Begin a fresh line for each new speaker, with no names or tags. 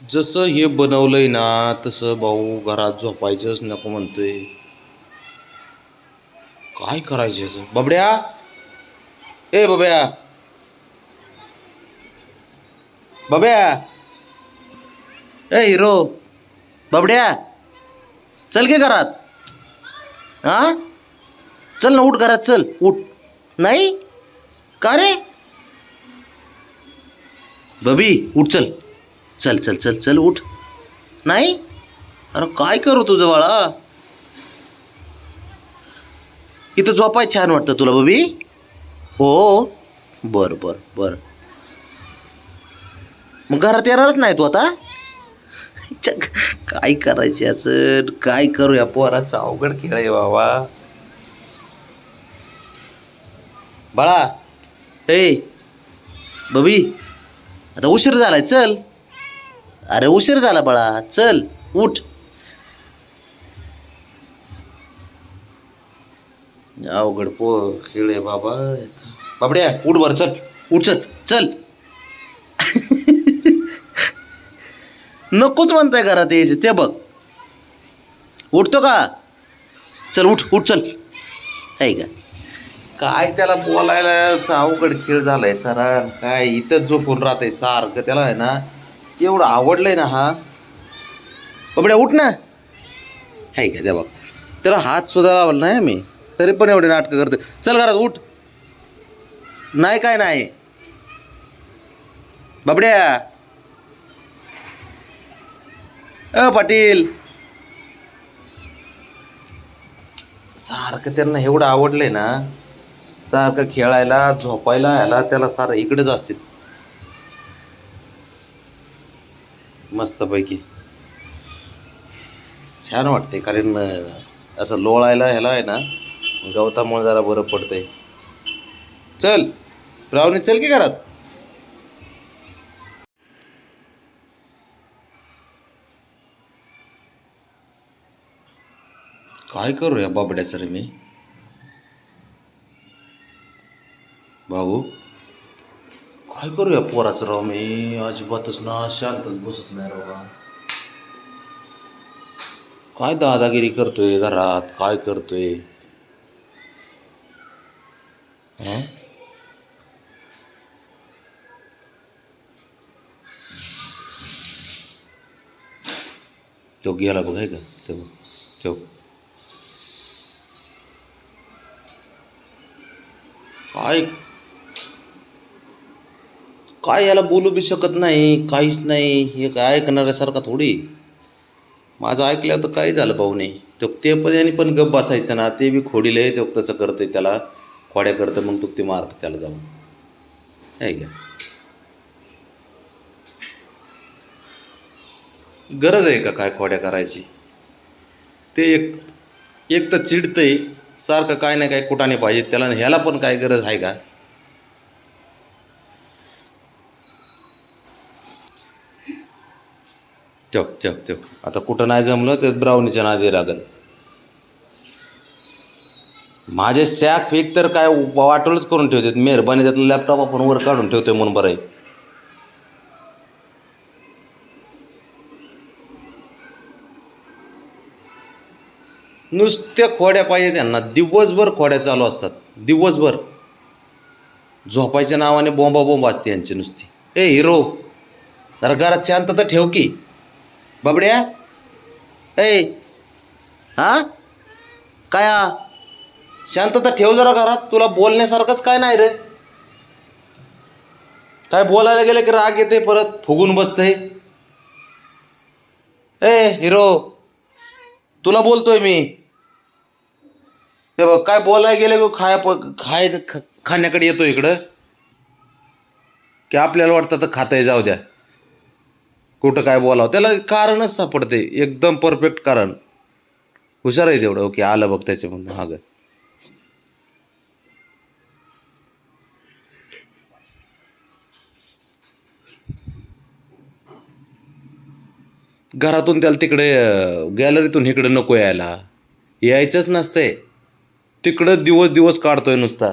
जसं हे बनवलंय ना तसं भाऊ घरात झोपायचंच नको म्हणतोय. काय करायचं याचं? बबड्या! ए बब्या बब्या ए हिरो! बबड्या! चल गे घरात. हा चल ना उठ घरात चल. उठ. नाही? का रे? बबी उठ चल. चल चल चल चल उठ. नाही? अरे काय करू तुझं बाळा इथं झोपाय छान वाटतं तुला बबी. हो. बर बर बर. मग घरात येणारच नाही तू आता? काय करायचं याचं? काय करू या पोराचा? अवघड खेळ आहे बाबा. बाळा ए बबी आता उशीर झालाय चल. अरे उशीर झाला बाळा. चल उठ. अवघड पो खेळ आहे बाबा बाबड्या उठ बर चल. उठ चल. चल. नकोच म्हणताय घरात यायचं. ते बघ. उठतो का? चल उठ उठ चल. आहे का? काय त्याला बोलायला? अवघड खेळ झालाय सरान. काय इथंच झोपून राहतंय सारखं. त्याला आहे ना एवढं आवडलंय ना हा? बाबड्या उठ ना. हाय का त्या बघ त्याला हात सुद्धा लावला नाही मी तरी पण एवढे नाटकं करते चल घरात उठ. नाही काय नाही. बाबड्या. अ पाटील. सारखं त्यांना एवढं आवडलंय ना सारखं खेळायला झोपायला ह्याला त्याला सारं इकडेच असते मस्तपैकी. छान वाटते कारण असं लोळायला ह्याला आहे ना गवतामुळे जरा बरं पडतंय. चल रावणी चल की घरात. काय करू या बाबड्याचं रे मी? भाऊ? काय करू या पोराचं राव मी? अजिबातच ना शांतच बसत नाही राव बा. काय दादागिरी करतोय घरात? काय करतोय? हं? तो गेला बघ आहे का? ते बघ तो. काय काय याला बोलू बी शकत नाही काहीच नाही हे काय ऐकणाऱ्यासारखा थोडी. माझं ऐकलं तर काही झालं भाऊ नाही. तो ते पण पण गप बसायचं ना ते बी खोडीले ते तसं करते त्याला. खोड्या करतं मग तू ते मारतं त्याला जाऊन. आहे का? गरज आहे का काय खोड्या करायची? ते एक एक तर चिडतंय सारखं काय नाही काय कुठाने पाहिजे त्याला ह्याला पण काय गरज आहे का? चक चक चक आता कुठं नाही जमलं तर ब्राउनीच्या नादी लागल माझे सॅक फेक तर काय वाटोलच करून ठेवतात. मेहरबानी त्यातला लॅपटॉप आपण वर काढून ठेवतोय म्हणून बरं आहे. नुसत्या खोड्या पाहिजे त्यांना. दिवसभर खोड्या चालू असतात. दिवसभर. झोपायच्या नावाने बोंबा बोंब असते यांची नुसती. ए हिरो. जरा घरात शांतता ठेव की. बाबड्या? ए हा? काय हा? शांतता ठेव जरा घरात तुला बोलण्यासारखंच काय नाही रे. काय बोलायला गेलं की राग येते परत फुगून बसते. ए हिरो तुला बोलतोय मी. ते बघ काय बोलायला गेलं की खाय प- खाय खाण्याकडे येतो इकडं. की आपल्याला वाटतं तर खाताय जाऊ द्या. कुठं काय बोलावं? त्याला कारणच सापडते. एकदम परफेक्ट कारण. हुशार आहे तेवढं. ओके आलं बघ त्याच्यामधून. हा ग. घरातून त्याला तिकडे गॅलरीतून इकडे नको यायला. यायचंच नसतंय. तिकडं दिवस दिवस काढतोय नुसता.